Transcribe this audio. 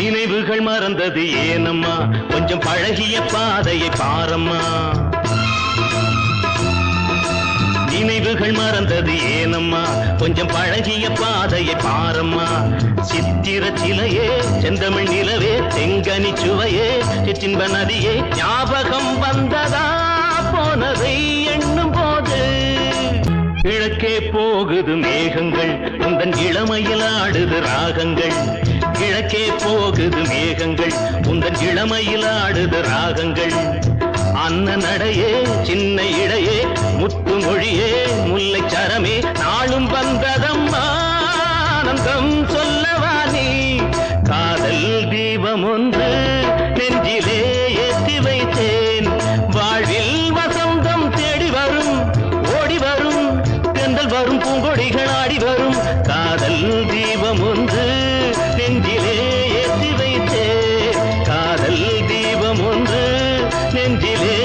நினைவுகள் மறந்தது ஏனம்மா? கொஞ்சம் பழகிய பாதையை பாரம்மா. நினைவுகள் மறந்தது ஏனம்மா? கொஞ்சம் பழகிய பாதையை பாரம்மா. சித்திர சிலையே செந்தமிழ் நிலவே தெங்கனி சுவையே சிற்றின்ப நதியே ஞாபகம் வந்ததா? போனதை எண்ணும் போது. கிழக்கே போகுது மேகங்கள் உந்தன் இளமையில் ஆடுது ராகங்கள். கிழக்கே போகுது மேகங்கள். உந்தன் இளமையில் ஆடுது ராகங்கள். அன்ன நடையே சின்ன இடையே முத்து மொழியே முல்லை சரமே. நாளும் வந்ததம்மா சொல்லவா நீ? காதல் தீபம் ஒன்று நெஞ்சிலே ஏற்றி வைத்தேன். வாழ்வில் வசந்தம் தேடி வரும் ஓடி வரும். தெந்தல் வரும் பூங்கொடிகள் ஆடி வரும். காதல் தீபம் நெஞ்சிலே